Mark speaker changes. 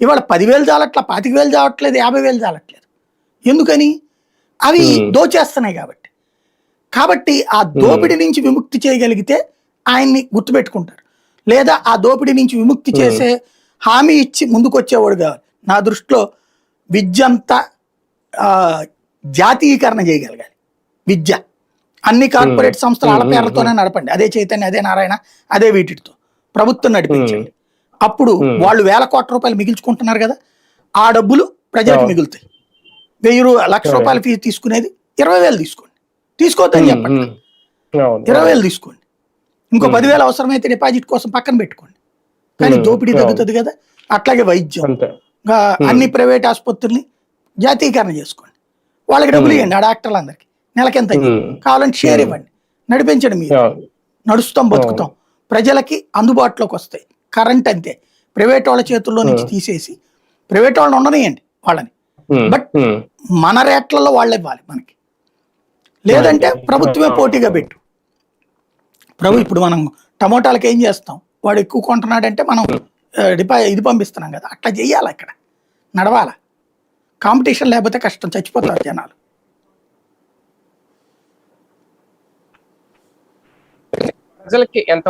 Speaker 1: ఇవాళ పదివేలు చాలట్లా పాతిక వేలు చావట్లేదు యాభై వేలు చాలట్లేదు. ఎందుకని? అవి. దోచేస్తున్నాయి కాబట్టి. కాబట్టి ఆ దోపిడీ నుంచి విముక్తి చేయగలిగితే ఆయన్ని గుర్తుపెట్టుకుంటారు. లేదా ఆ దోపిడీ నుంచి విముక్తి. చేసే హామీ ఇచ్చి ముందుకు వచ్చేవాడు కావాలి నా దృష్టిలో విద్య అంతా ఆ, జాతీయకరణ చేయగలగాలి. విద్య. అన్ని కార్పొరేట్ సంస్థలు వాళ్ళ
Speaker 2: Hmm.
Speaker 1: పేర్లతోనే నడపండి. అదే చైతన్య అదే నారాయణ అదే వీటితో. ప్రభుత్వం నడిపించండి. అప్పుడు. వాళ్ళు వేల కోట్ల రూపాయలు మిగిల్చుకుంటున్నారు కదా ఆ డబ్బులు ప్రజలకు. మిగులుతాయి వెయ్యి లక్ష. రూపాయల ఫీజు తీసుకునేది ఇరవై వేలు తీసుకోండి తీసుకోవద్దని చెప్పండి. ఇరవై వేలు తీసుకోండి ఇంకో. పదివేలు అవసరమైతే డిపాజిట్ కోసం పక్కన పెట్టుకోండి కానీ. దోపిడీ. తగ్గుతుంది కదా అట్లాగే వైద్యం అన్ని ప్రైవేట్ ఆసుపత్రుల్ని జాతీయకరణ చేసుకోండి వాళ్ళకి డబ్బులు. ఇవ్వండి ఆ డాక్టర్లందరికీ నెలకి ఎంత
Speaker 2: Hmm.
Speaker 1: కావాలంటే షేర్. ఇవ్వండి నడిపించండి మీరు. నడుస్తాం బతుకుతాం ప్రజలకి అందుబాటులోకి వస్తాయి కరెంట్ అంతే. ప్రైవేట్ వాళ్ళ చేతుల్లో నుంచి. తీసేసి ప్రైవేట్ వాళ్ళని ఉండనియండి వాళ్ళని.
Speaker 2: ఉమ్,
Speaker 1: మన రేట్లలో వాళ్ళు ఇవ్వాలి మనకి. లేదంటే. ప్రభుత్వమే పోటీగా పెట్టు. ప్రభు ఇప్పుడు మనం టమోటాలకు ఏం చేస్తాం? వాడు ఎక్కువ కొంటున్నాడంటే మనం డిపా ఇది పంపిస్తున్నాం కదా. అట్లా చెయ్యాలి ఇక్కడ నడవాల? కాంపిటీషన్ లేకపోతే కష్టం. చచ్చిపోతారు జనాలు.
Speaker 2: ప్రజలకి ఎంత